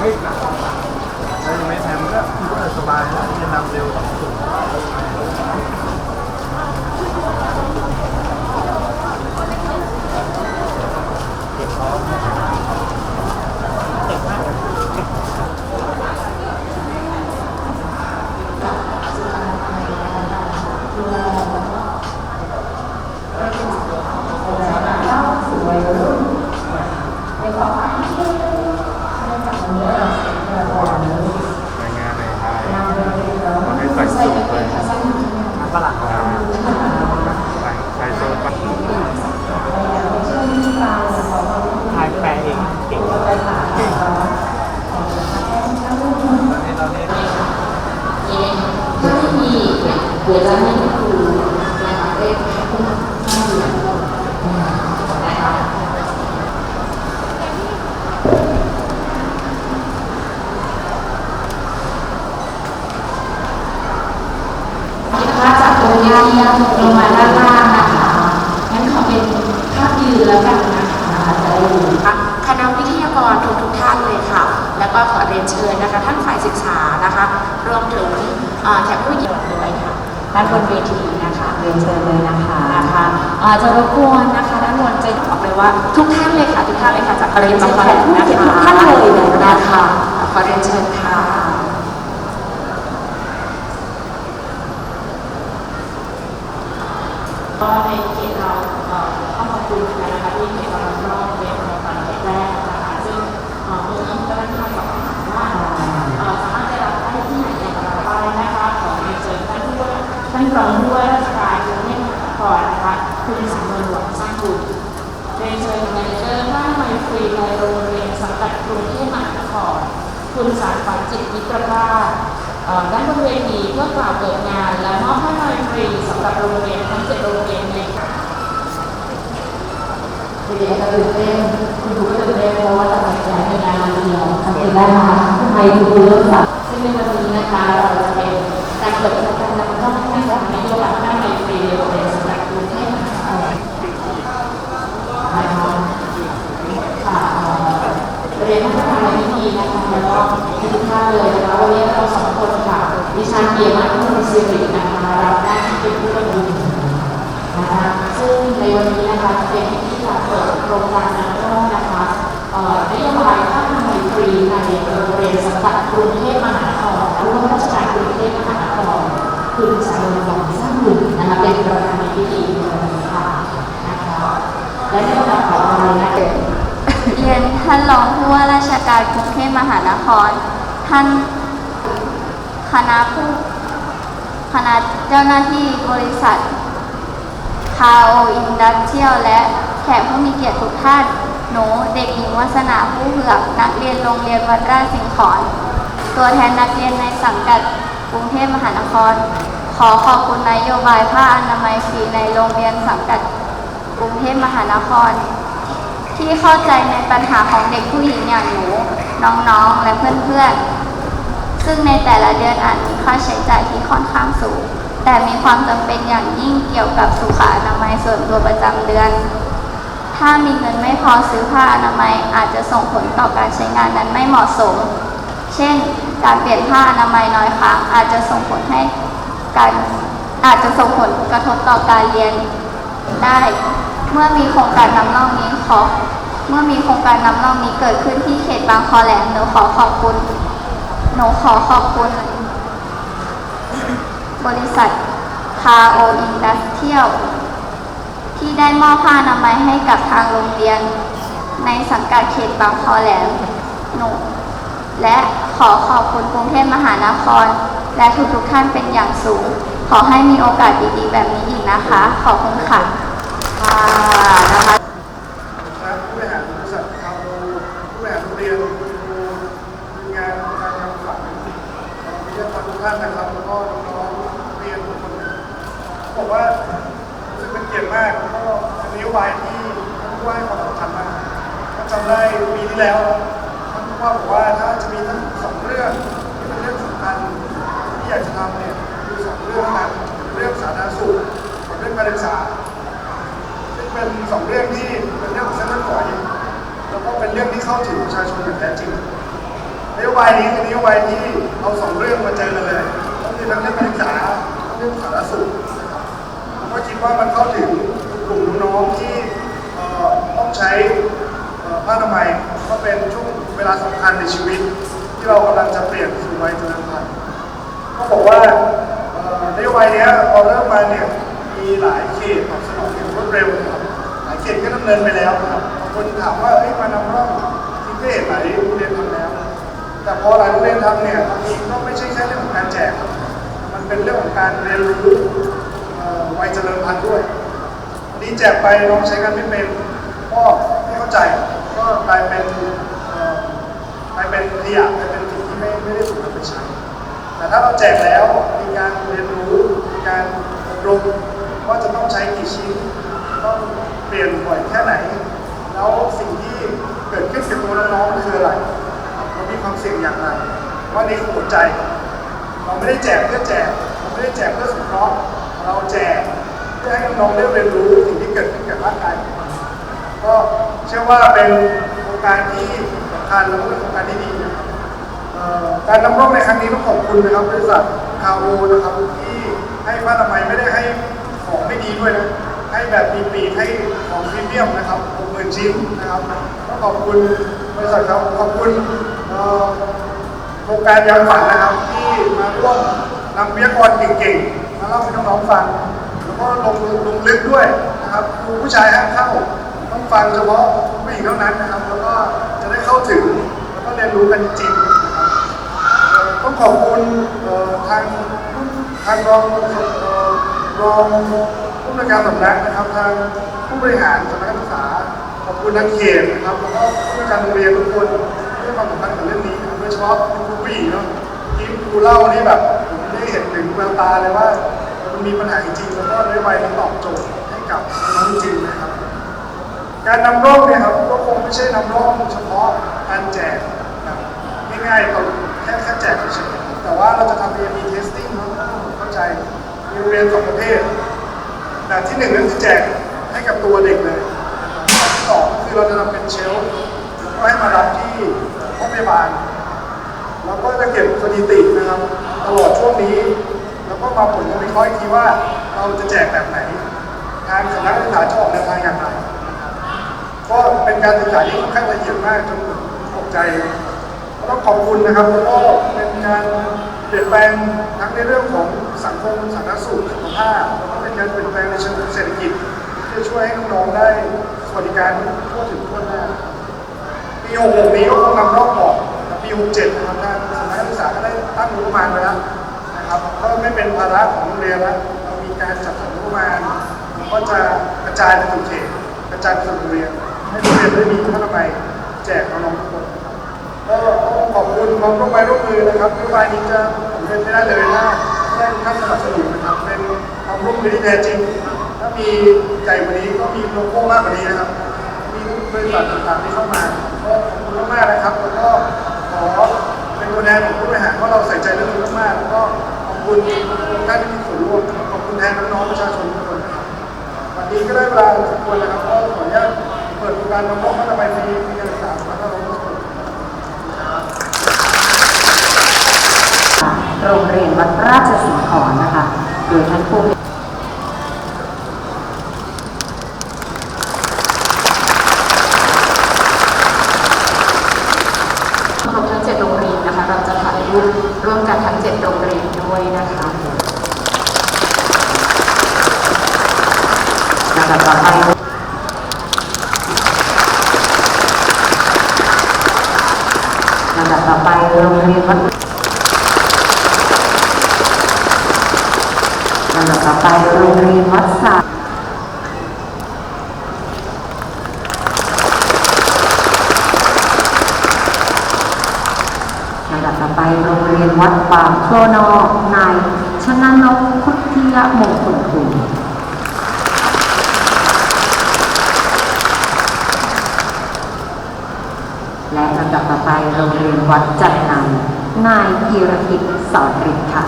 ไม่กลับแล้วยังไม่แพ้มันก็สบายนะจะนำเร็วสอง ดี๋ยวจะให้ครูนะคะเล่นให้ห้าเหรียญนะคะนะคะจากตรงนี้ลงมาด้านล่างนะคะงั้นขอเป็นภาพยืนแล้วกันนะคะจะได้ดูคณะวิทยากรทุกทุกท่านเลยค่ะ แล้วก็ขอเรียนเชิญนะคะ ท่านฝ่ายศึกษานะคะ รวมถึงแขกผู้หญิงด้วยค่ะ ด้านบนเวทีนะคะเรียนเชิญเลยนะคะนะคะเอ่อจะรบกวนนะคะด้านบนจะบอกเลยว่าทุกท่านเลยค่ะทุกท่านเลยค่ะจากเรียนจากแขกผู้นะเกียรติคะทุกท่านเลยนะคะขอเรียนเชิญค่ะ ก็ในเขตเราเอ่อต้องขอบคุณนะคะที่เขตเรารอบเรียนในตอนเขตแรกนะคะซึ่งเอ่อเมื่อกี้ก็ได้ทำสอบถามว่าเอ่อสามารถได้รับได้ที่ไหนอย่างไรบ้างนะคะขอเรียนเชิญท่านผู้ว่าท่าน รองผู้ว่าราชการกรุงเทพมหานครนะคะคุณสำนวนหลวงสร้างบุญเรียนเชิญแมเนเจอร์บ้านไมฟรีในโรงเรียนสังกัดกรุงเทพมหานครคุณสารฝันจิตมิตรภาพเอ่อด้านบนเวทีเพื่อกล่าวเปิดงาน และมอบผ้าไมฟรีสำหรับโรงเรียนทั้งเจ็ดโรงเรียนในเด็กๆก็ตื่นเต้นคุณครูก็ตื่นเต้นเพราะว่าจะมาแสดงในงานวันเดียวสังเกตได้ไหมทำไมคุณครูเริ่มสับซึ่งในวันนี้นะคะเราจะเป็นการเปิดกิจกรรมนำร่องให้กับนโยบายด้านไมตรีในโรงเรียนสังกัดกรุงเทพมหานครนะคะค่ะเอ่อเรียนท่านประธา นในพิธีนะคะแล้วก็ทุกท่านเลยนะคะวันนี้เราสองคนค่ะดิฉันเบียร์มาทุนสิรินะคะรับหน้าที่เป็นผู้บรรลุนนะคะซึ่งในวันนี้นะคะจะเป็นพิธีการเปิดโครงการนำร่องนะคะเอ่อนโยบายผ้าไทยฟรีในโรงเรียนสังกัดกรุงเทพมหานครผู้ว่าราชการกรุงเทพมหานครคุณสารวัตรสร้างบุญนะคะเป็นประธานในพิธีในวันนี้ค่ะนะคะและในลำดับต่อไปนะคะ เรียน ท่านรองผู้ว่าราชการกรุงเทพมหานคร ท่านคณะผู้คณะเจ้าหน้าที่บริษัทคาโออินดัสเทียลและแขกผู้มีเกียรติทุกท่าน หนูเด็กหญิงวัสนาผู้เผือก นักเรียนโรงเรียนวัดราชสิงห์ขอน ตัวแทนนักเรียนในสังกัดกรุงเทพมหานคร ขอขอบคุณนโยบายผ้าอนามัยฟรีในโรงเรียนสังกัดกรุงเทพมหานคร ที่เข้าใจในปัญหาของเด็กผู้หญิงอย่างหนู น้องๆ และเพื่อนๆ ซึ่งในแต่ละเดือนอาจมีค่าใช้จ่ายที่ค่อนข้างสูง แต่มีความจำเป็นอย่างยิ่งเกี่ยวกับสุขอนามัยส่วนตัวประจำเดือน ถ้ามีเงินไม่พอซื้อผ้าอนามัยอาจจะส่งผลต่อการใช้งานนั้นไม่เหมาะสม เช่น การเปลี่ยนผ้าอนามัยน้อยครั้งอาจจะส่งผลให้การอาจจะส่งผลกระทบต่อการเรียนได้ เมื่อมีโครงการนำร่องนี้ขอ เมื่อมีโครงการนำร่องนี้เกิดขึ้นที่เขตบางคอแหลมหนูขอขอบคุณ หนูขอขอบคุณ บริษัทคาโออินดัสเทียลที่ได้มอบผ้านามัยให้กับทางโรงเรียน ในสังกัดเขตบางคอแหลมหนูและขอขอบคุณกรุงเทพมหานคร และทุกๆท่านเป็นอย่างสูง ขอให้มีโอกาสดีๆ แบบนี้อีกนะคะ ขอบคุณค่ะ ค่ะนะคะ ครับผู้บริหารบริษัทคาโมผู้บริหารโรงเรียนครูทีมงานการทำฝันวิทยากรทุกท่านนะครับ แล้วก็น้องๆเรียนทุกคนบอกว่ารู้สึก เป็นเกียรติมากแล้วก็เป็นนโยบายที่ท่านผู้ว่าให้ความสำคัญมากถ้าจำได้ปีที่แล้วท่านผู้ว่าบอกว่าถ้าจะมีทั้งสองเรื่องที่เป็นเรื่องสำคัญที่อยากจะทำเนี่ยคือสองเรื่องนั้นเรื่องสาธารณสุขกับเรื่องการศึกษาซึ่งเป็นสองเรื่องที่เป็นเรื่องของเส้นเลือดฝอยแล้วก็เป็นเรื่องที่เข้าถึงประชาชนอย่างแท้จริงนโยบายนี้คือนโยบายที่เอาสองเรื่องมาเจอกันเลยก็คือทั้งเรื่องการศึกษาเรื่องสาธารณสุข ก็คิดว่ามันเข้าถึงกลุ่มน้องๆที่ต้องใช้ผ้าอนามัยก็เป็นช่วงเวลาสำคัญในชีวิต ที่เรากำลังจะเปลี่ยนสู่วัยเจริญพันธุ์ก็บอกว่าเอ่อนโยบายนี้พอเริ่มมาเนี่ยมีหลายเขตตอบสนองอย่างรวดเร็วนะครับหลายเขตก็ดำเนินไปแล้วนะครับบางคนถามว่าเฮ้ยมานำร่องที่เขตไหนโรงเรียนทำแล้ว แต่พอหลายโรงเรียนทำเนี่ยบางทีก็ไม่ใช่แค่เรื่องของการแจกมันเป็นเรื่องของการเรียนรู้ เอ่อวัยเจริญพันธุ์ด้วยวันนี้แจกไปน้องใช้กันไม่เป็นก็ไม่เข้าใจก็กลายเป็นกลายเป็นขยะกลายเป็นสิ่งที่ไม่ไม่ได้ถูกนำไปใช้แต่ถ้าเราแจกแล้วมีการเรียนรู้มีการอบรมว่าจะต้องใช้กี่ชิ้นต้องเปลี่ยนบ่อยแค่ไหน แล้วสิ่งที่เกิดขึ้นกับตัวน้องๆมันคืออะไรมันมีความเสี่ยงอย่างไรว่านี่คือหัวใจ เราไม่ได้แจกเพื่อแจกเราไม่ได้แจกเพื่อสงเคราะห์ เราแจกเพื่อให้น้องๆได้เรียนรู้สิ่งที่เกิดขึ้นกับร่างกายของมันก็เชื่อว่าเป็นโครงการที่สำคัญแล้วก็เป็นโครงการที่ดีนะครับการนำร่องในครั้งนี้ต้องขอบคุณนะครับบริษัทคาโอนะครับที่ให้ผ้าอนามัยไม่ได้ให้ของไม่ดีด้วยนะให้แบบมีปีกให้ของพรีเมียมนะครับหมื่นชิ้นนะครับต้องขอบคุณบริษัทครับขอบคุณโครงการยามฝันนะครับที่มาร่วมนำวิทยากรเก่งๆ เล่าให้น้องๆฟัง แล้วก็ลงลงลึกด้วยนะครับครูผู้ชายห้ามเข้าต้องฟังเฉพาะผู้หญิงเท่านั้นนะครับ แล้วก็จะได้เข้าถึงแล้วก็เรียนรู้กันจริงนะครับต้องขอบคุณทางทางรองรองผู้บริการสำนักนะครับทางผู้บริหารสำนักการศึกษาขอบคุณทางเขตนะครับแล้วก็ผู้บริการโรงเรียนทุกคนที่ความสำคัญกับเรื่องนี้โดยเฉพาะคุณครูผู้หญิงเนาะที่ครูเล่านี่แบบผมได้เห็นถึงแววตาเลยว่า มันมีปัญหาจริงแล้วก็นโยบายมันตอบโจทย์ให้กับน้องจริงนะครับ การนำร่องเนี่ยครับก็คงไม่ใช่นำร่องเฉพาะการแจกแบบง่ายๆเราแค่แค่แจกเฉยๆแต่ว่าเราจะทำ A/B testing เนาะผมเข้าใจมีโรงเรียนสองประเภทแบบที่หนึ่งก็คือแจกให้กับตัวเด็กเลยแบบที่สองก็คือเราจะทำเป็นเชลฟ์ก็ให้มารับที่ห้องพยาบาลเราก็จะเก็บสถิตินะครับ ตลอดช่วงนี้ ก็มาผลกันวิเคราะห์อีกทีว่าเราจะแจกแบบไหนทางสำนักศึกษาจะออกแนวทางอย่างไรก็เป็นการศึกษาที่ค่อนข้างละเอียดมากจนตกใจก็ต้องขอบคุณนะครับแล้วก็เป็นการเปลี่ยนแปลงทั้งในเรื่องของสังคมสาธารณสุขสุขภาพแล้วก็เป็นการเปลี่ยนแปลงในเชิงเศรษฐกิจที่จะช่วยให้น้องๆได้สวัสดิการทั่วถึงทั่วหน้าปี66นี้ก็คงนำรอบก่อนปี67นะครับทางสำนักศึกษาก็ได้ตั้งงบประมาณไว้แล้ว นะครับก็ไม่เป็นภาระของโรงเรียนแล้วเรามีการจัดสรรงบประมาณก็จะกระจายไปสู่เขตกระจายไปสู่โรงเรียนให้โรงเรียนได้มีผ้าอนามัยแจกน้องๆทุกคนนะครับก็ต้องขอบคุณความร่วมมือร่วมมือนะครับนโยบายนี้จะสำเร็จไม่ได้เลยถ้าไม่ได้ท่านสนับสนุนนะครับเป็นความร่วมมือที่แท้จริง ถ้ามีใหญ่กว่านี้ก็มีโลโก้มากกว่านี้นะครับมีบริษัทต่างๆที่เข้ามาก็ขอบคุณมากๆนะครับแล้วก็ขอเป็นตัวแทนของผู้บริหารว่าเรา คุณท่านที่มีส่วนร่วมขอบคุณแทนน้องๆประชาชนทุกคนนะครับวันนี้ก็ได้เวลาสมควรแล้วครับก็ขออนุญาตเปิดโครงการน้องๆมาทำไมฟรีปีการศึกษาสองพันห้าร้อยหกสิบโรงเรียนวัดราชสิงห์ขอนนะคะ โดยท่านผู้ครบทั้ง7โรงเรียนนะคะ เราจะถ่ายรูปร่วมกันทั้ง 7 โรงเรียน ด้วยนะคะลำดับต่อไปลำดับต่อไปโรงเรียนวัดลำดับต่อไปโรงเรียนวัดสาลำดับต่อไป โรงเรียนวัดบาโครนอกนายชนะนกพุทธิยมงคลคุณและลำดับต่อไปโรงเรียนวัดจันทนำนายพีรพิสอนฤทธิ์ค่ะ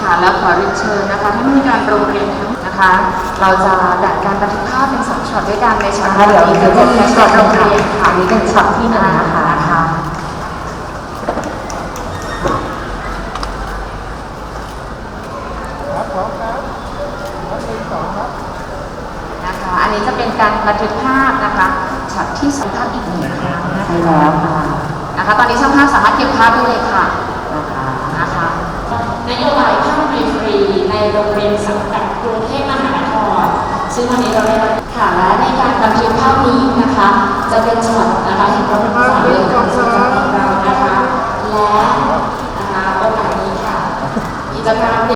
ค่ะแล้วขอเรียนเชิญนะคะท่านผู้มีการโรงเรียนทั้ง นะคะ เราจะดัดการบันทึกภาพเป็นสองช็อตด้วยกันในช็อตเดี๋ยวนี้เดี๋ยวจะจะมีมีช็ช็ออตตโรโรงงเรีเรียยนนค่ะค่ะนี่เป็นช็อตที่หนึ่งนะคะนะคะครับพร้อมครับนับหนึ่งสองครับนะคะอันนี้จะเป็นการบันทึกภาพนะคะช็อตที่สัมภาษณ์อีกหนึ่งครั้งนะใช่คะแล้วค่ะนะคะตอนนี้ช่างภาพสามารถเก็บภาพได้เลยค่ะนะคะนะคะนโยบายภาคเรียนฟรีในโรงเรียนสังกัด กรุงเทพมหานครซึ่งวันนี้เราได้ค่ะและในการบันทึกภาพนี้นะคะ จะเป็นช็อตนะคะเห็นรถสามเหลี่ยมของสถานีเรานะคะและนะคะโอกาสนี้ค่ะกิจกรรม